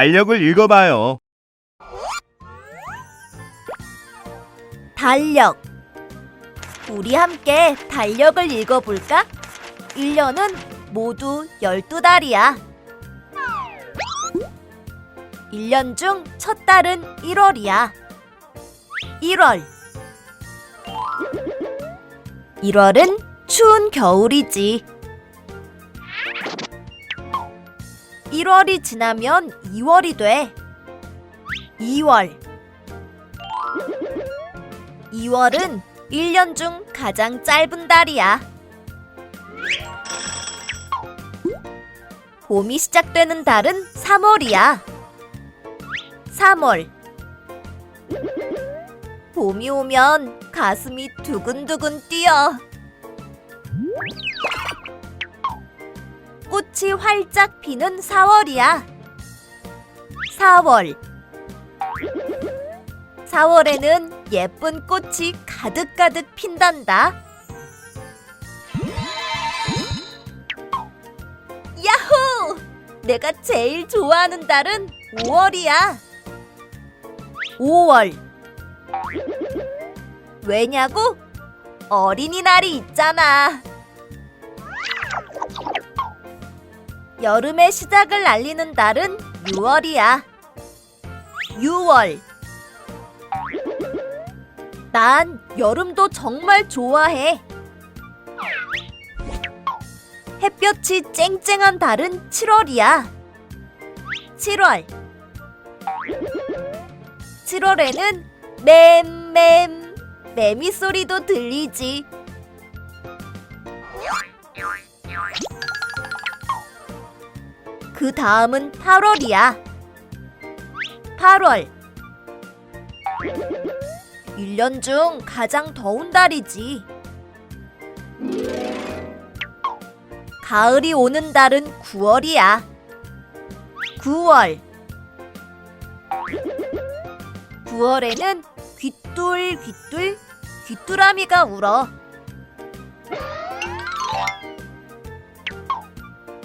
달력을 읽어봐요. 달력. 우리 함께 달력을 읽어볼까? 1년은 모두 12달이야. 1년 중 첫 달은 1월이야. 1월. 1월은 추운 겨울이지. 1월이 지나면 2월이 돼. 2월. 2월은 1년 중 가장 짧은 달이야. 봄이 시작되는 달은 3월이야. 3월. 봄이 오면 가슴이 두근두근 뛰어. 꽃이 활짝 피는 4월이야. 4월. 4월에는 예쁜 꽃이 가득가득 핀단다. 야호! 내가 제일 좋아하는 달은 5월이야. 5월. 왜냐고? 어린이날이 있잖아. 여름의 시작을 알리는 달은 6월이야. 6월. 난 여름도 정말 좋아해. 햇볕이 쨍쨍한 달은 7월이야. 7월. 7월에는 맴맴 매미 소리도 들리지. 그 다음은 8월이야. 8월. 1년 중 가장 더운 달이지. 가을이 오는 달은 9월이야. 9월. 9월에는 귀뚤 귀뚤 귀뚜라미가 울어.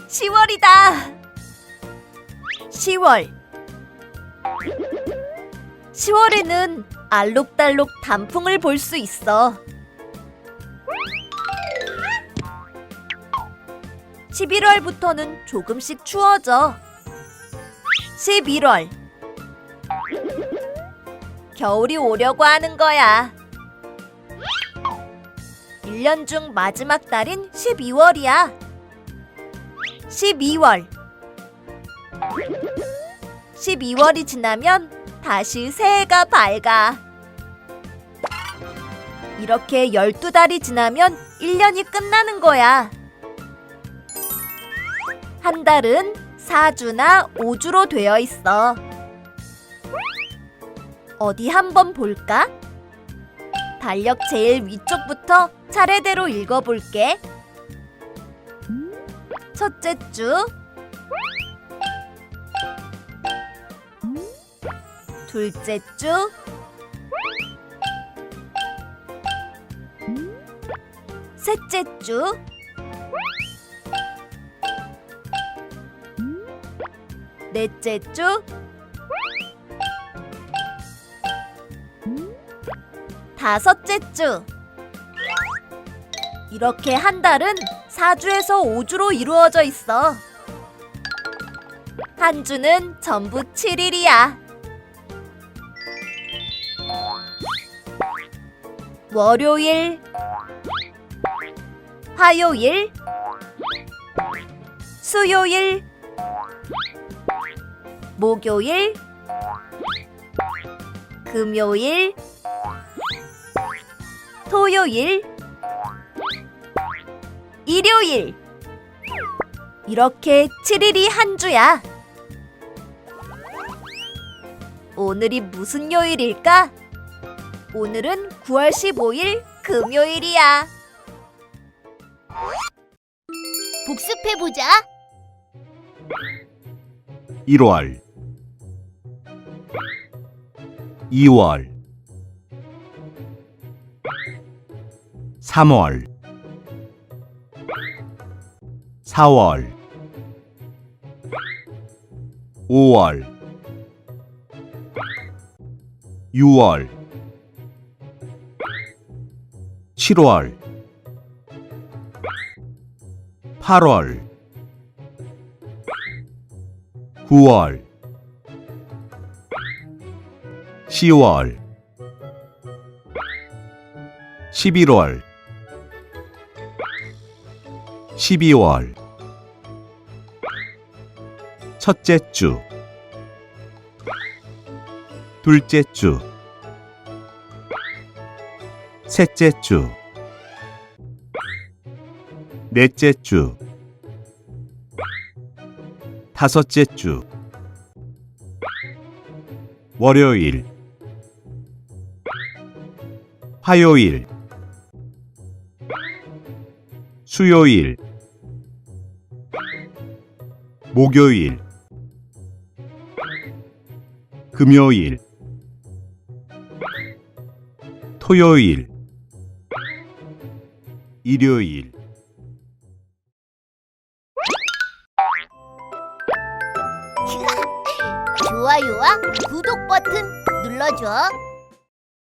10월이다. 10월. 10월에는 알록달록 단풍을 볼 수 있어. 11월부터는 조금씩 추워져. 11월. 겨울이 오려고 하는 거야. 1년 중 마지막 달인 12월이야. 12월. 12월이 지나면 다시 새해가 밝아. 이렇게 12달이 지나면 1년이 끝나는 거야. 한 달은 4주나 5주로 되어 있어. 어디 한번 볼까? 달력 제일 위쪽부터 차례대로 읽어볼게. 첫째 주, 둘째 주, 셋째 주, 넷째 주, 다섯째 주. 이렇게 한 달은 4주에서 5주로 이루어져 있어. 한 주는 전부 7일이야. 월요일, 화요일, 수요일, 목요일, 금요일, 토요일, 일요일. 이렇게 7일이 한 주야. 오늘이 무슨 요일일까? 오늘은 9월 15일 금요일이야. 복습해보자. 1월 2월 3월 4월 5월 6월 7월 8월 9월 10월 11월 12월. 첫째 주 둘째 주 셋째 주. 넷째 주. 다섯째 주. 월요일. 화요일. 수요일. 목요일. 금요일. 토요일 일요일 좋아요와 구독 버튼 눌러줘.